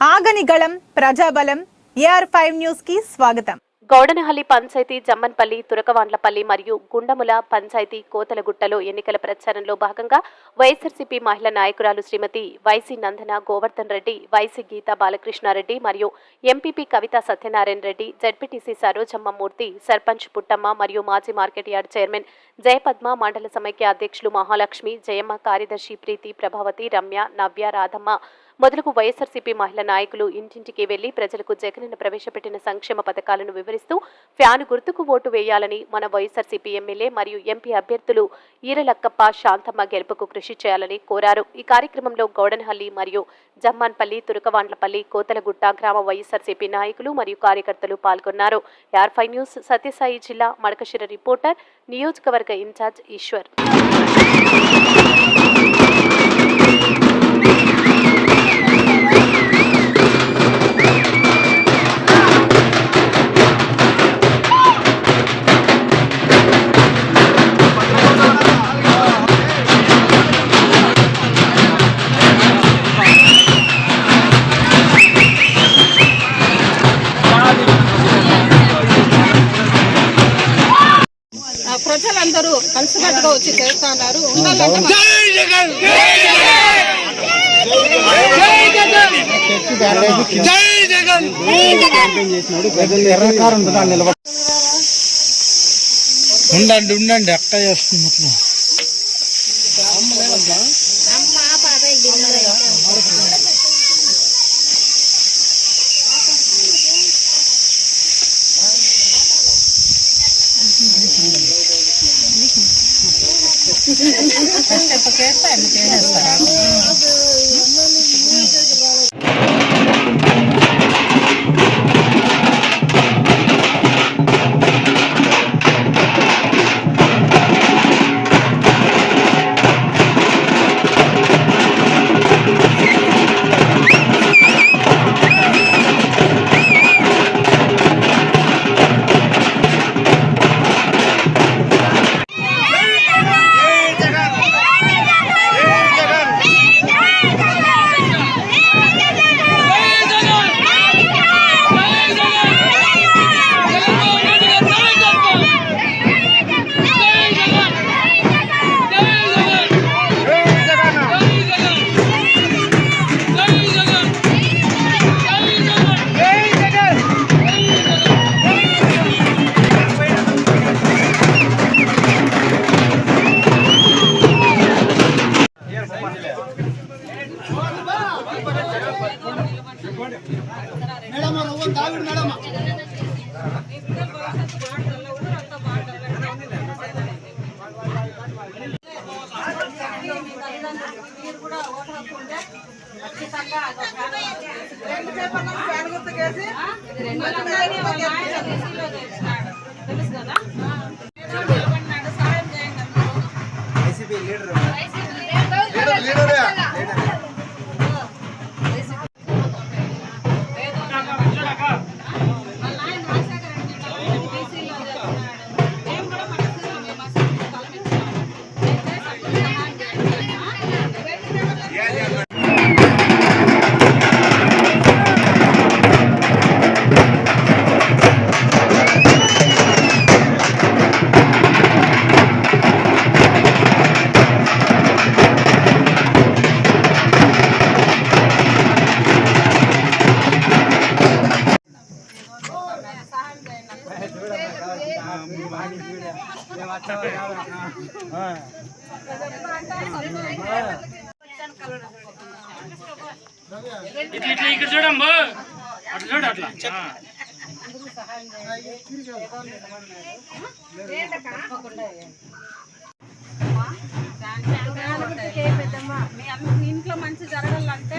ఆగనిగళం గళం ప్రజాబలం AR five న్యూస్కి స్వాగతం. గౌడనహల్లి పంచాయతీ జమ్మన్పల్లి తురకవాండ్లపల్లి మరియు గుండముల పంచాయతీ కోతలగుట్టలో ఎన్నికల ప్రచారంలో భాగంగా వైఎస్ఆర్సీపీ మహిళా నాయకురాలు శ్రీమతి వైసీ నందన గోవర్ధన్ రెడ్డి వైసీ గీతా బాలకృష్ణారెడ్డి మరియు ఎంపీపీ కవిత సత్యనారాయణ రెడ్డి జడ్పీటీసీ సరోజమ్మ మూర్తి సర్పంచ్ పుట్టమ్మ మరియు మాజీ మార్కెట్ యార్డ్ చైర్మన్ జయపద్మ మండల సమైక్య అధ్యక్షులు మహాలక్ష్మి జయమ్మ కార్యదర్శి ప్రీతి ప్రభావతి రమ్య నవ్య రాధమ్మ మొదలుగు వైఎస్ఆర్సీపీ మహిళా నాయకులు ఇంటింటికి వెళ్ళి ప్రజలకు జగనన్న ప్రవేశపెట్టిన సంక్షేమ పథకాలను వివరిస్తూ ఫ్యాను గుర్తుకు ఓటు వేయాలని మన వైఎస్ఆర్సీపీ ఎమ్మెల్యే మరియు ఎంపీ అభ్యర్థులు ఈరలక్కప్ప శాంతమ్మ గెలుపుకు కృషి చేయాలని కోరారు. ఈ కార్యక్రమంలో గౌడన్హల్లి మరియు జమ్మాన్పల్లి తురకవాండ్లపల్లి కోతలగుట్ట గ్రామ వైఎస్ఆర్సీపీ నాయకులు మరియు కార్యకర్తలు పాల్గొన్నారు. యార్ఫై న్యూస్ సత్యసాయి జిల్లా మడకశిర రిపోర్టర్ నియోజకవర్గ ఇన్ఛార్జ్ ఈశ్వర్. కలిసికట్టుగా వచ్చి ఉండాలంటే ఉండండి ఉండండి అక్క చేస్తుంది అట్లా. Saya pakai apa? Pakai apa? Madam ಅವ್ರು ಹೋಗೋದು ತಾವಿಡ್ ಮೇಡಮ್ రెండు చేపలు ఫ్యాన్ గుర్తుకేసి ఇట్లా ఇట్లా ఇక్కడ చూడమ్మా. అట్లా చూడు అట్లా. ఆ. మీ ఇంట్లో మంచి జరగాలంటే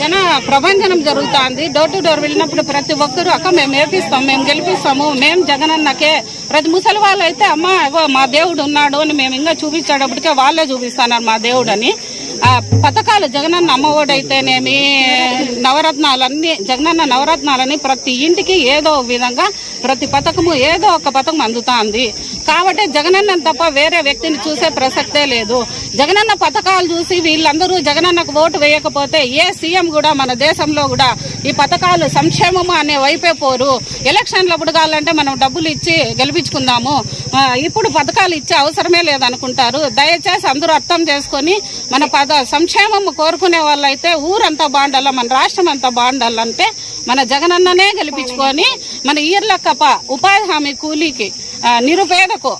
జన ప్రభంజనం జరుగుతుంది. డోర్ టు డోర్ వెళ్ళినప్పుడు ప్రతి ఒక్కరూ అక్క మేము ఏపిస్తాం మేము గెలిపిస్తాము మేము జగనన్నకే. ప్రతి ముసలి వాళ్ళు అయితే అమ్మ మా దేవుడు ఉన్నాడు అని మేము ఇంకా చూపించేటప్పటికే వాళ్ళే చూపిస్తున్నారు మా దేవుడు అని పథకాలు జగనన్న అమ్మఒడైతేనేమి నవరత్నాలన్నీ జగనన్న నవరత్నాలని ప్రతి ఇంటికి ఏదో విధంగా ప్రతి పథకము ఏదో ఒక పథకం అందుతాంది. కాబట్టి జగనన్న తప్ప వేరే వ్యక్తిని చూసే ప్రసక్తే లేదు. జగనన్న పథకాలు చూసి వీళ్ళందరూ జగనన్నకు ఓటు వేయకపోతే ఏ సీఎం కూడా మన దేశంలో కూడా ఈ పథకాలు సంక్షేమము అనే వైపే పోరు. ఎలక్షన్లప్పుడు కావాలంటే మనం డబ్బులు ఇచ్చి గెలిపించుకుందాము. ఇప్పుడు పథకాలు ఇచ్చే అవసరమే లేదనుకుంటారు. దయచేసి అందరూ అర్థం చేసుకొని మన పద సంక్షేమం కోరుకునే వాళ్ళైతే ఊరంతా బాగుండాల మన రాష్ట్రం అంతా బాగుండాలంటే మన జగనన్ననే గెలిపించుకొని మన ఈర్లక్కప ఉపాధి హామీ కూలీకి నిరుపేదకు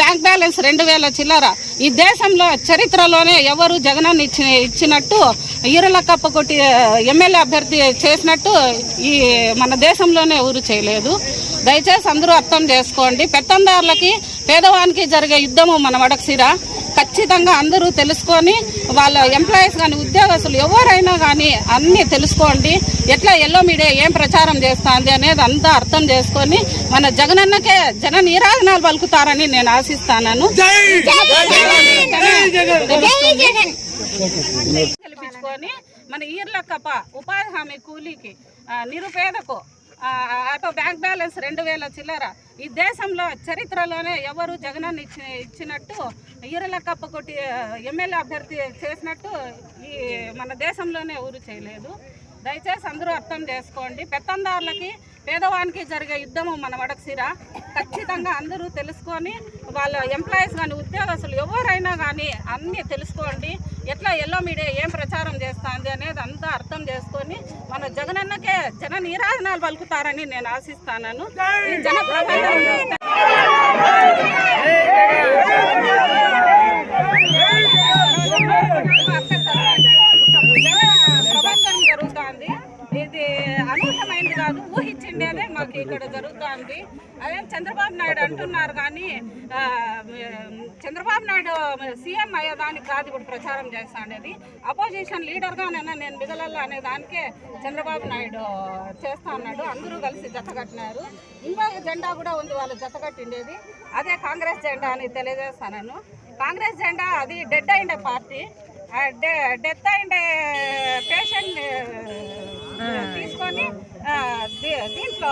బ్యాంక్ బ్యాలెన్స్ రెండు వేల చిల్లర. ఈ దేశంలో చరిత్రలోనే ఎవరు జగనన్న ఇచ్చి ఇచ్చినట్టు ఈరలకప్ప కొట్టి ఎమ్మెల్యే అభ్యర్థి చేసినట్టు ఈ మన దేశంలోనే ఎవరు చేయలేదు. దయచేసి అందరూ అర్థం చేసుకోండి. పెత్తందారులకి పేదవానికి జరిగే యుద్ధము మన వడకసిర ఖచ్చితంగా అందరూ తెలుసుకొని వాళ్ళ ఎంప్లాయీస్ కానీ ఉద్యోగస్తులు ఎవరైనా కానీ అన్ని తెలుసుకోండి. ఎట్లా ఎల్లో మీడియా ఏం ప్రచారం చేస్తుంది అనేది అంతా అర్థం చేసుకొని మన జగనన్నకే జన నీరాజనాలు పలుకుతారని నేను ఆశిస్తాను మన ఈర్లక్కప్ప ఉపాధి హామీ కూలీకి నిరుపేదకు అటు బ్యాంక్ బ్యాలెన్స్ రెండు వేల చిల్లర. ఈ దేశంలో చరిత్రలోనే ఎవరు జగనాన్ని ఇచ్చి ఇచ్చినట్టు ఈరల కొట్టి ఎమ్మెల్యే అభ్యర్థి చేసినట్టు ఈ మన దేశంలోనే ఎవరు చేయలేదు. దయచేసి అందరూ అర్థం చేసుకోండి. పెత్తందారులకి పేదవానికి జరిగే యుద్ధము మన వడకసిర. ఖచ్చితంగా అందరూ తెలుసుకొని వాళ్ళ ఎంప్లాయీస్ కానీ ఉద్యోగస్తులు ఎవరైనా కానీ అన్నీ తెలుసుకోండి. ఎట్లా ఎల్లో మీడియా ఏం ప్రచారం చేస్తుంది అనేది అంతా అర్థం చేసుకొని మన జగనన్న జన నీరాజనాలు పలుకుతారని నేను ఆశిస్తాను జన అర్థమైంది కాదు ఊహించిండేదే మాకు ఇక్కడ జరుగుతోంది. అదే చంద్రబాబు నాయుడు అంటున్నారు కానీ చంద్రబాబు నాయుడు సీఎం అయ్యేదానికి కాదు ఇప్పుడు ప్రచారం చేస్తాండేది అపోజిషన్ లీడర్గానైనా నేను మిగలల్లా అనే దానికే చంద్రబాబు నాయుడు చేస్తా అన్నాడు అందరూ కలిసి జతకట్టినారు ఇంకొక జెండా కూడా ఉంది వాళ్ళు జతకట్టిండేది అదే కాంగ్రెస్ జెండా అని తెలియజేస్తాను కాంగ్రెస్ జెండా అది డెడ్ అయిండే పార్టీ. డె- డెత్ అయిండే పేషెంట్ తీసుకొని దీంట్లో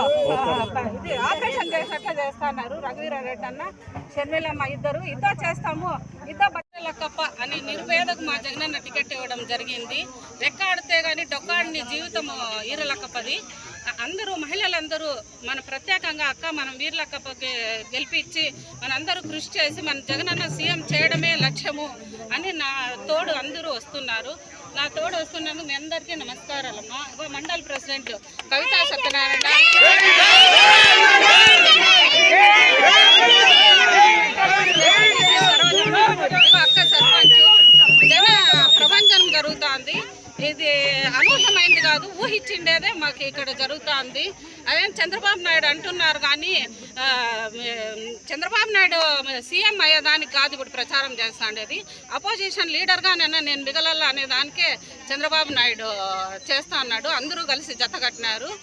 ఇది ఆపరేషన్ చేసినట్లు చేస్తున్నారు. రఘువీరారెడ్డి అన్న షర్మిలమ్మ ఇద్దరు. ఇద్దరు చేస్తాము. ఇద్దరు బట్టలకప్ప అని నిరుపేదకు మా జగనన్న టికెట్ ఇవ్వడం జరిగింది. రెక్కాడితే కానీ డొక్కాడిని జీవితం ఈరలక్కప్పది అందరూ మహిళలందరూ మన ప్రత్యేకంగా అక్క మనం వీర్లక్క గెలిపించి మనందరూ కృషి చేసి మన జగనన్న సీఎం చేయడమే లక్ష్యము అని నా తోడు అందరూ వస్తున్నారు. నా తోడు వస్తున్నందుకు మీ అందరికీ నమస్కారాలమ్మా. ఇగో మండల్ ప్రెసిడెంట్ కవితా సత్యనారాయణ. అక్క సర్పంచ్. జన ప్రపంచం జరుగుతోంది. ఇది అనూహ్యమైంది కాదు ఊహించిండేదే మాకు ఇక్కడ జరుగుతోంది. అదే చంద్రబాబు నాయుడు అంటున్నారు కానీ చంద్రబాబు నాయుడు సీఎం అయ్యేదానికి కాదు ఇప్పుడు ప్రచారం చేస్తాండేది. అపోజిషన్ లీడర్గానైనా నేను మిగలల్లా అనే దానికే చంద్రబాబు నాయుడు చేస్తా అన్నాడు. అందరూ కలిసి జత కట్టినారు.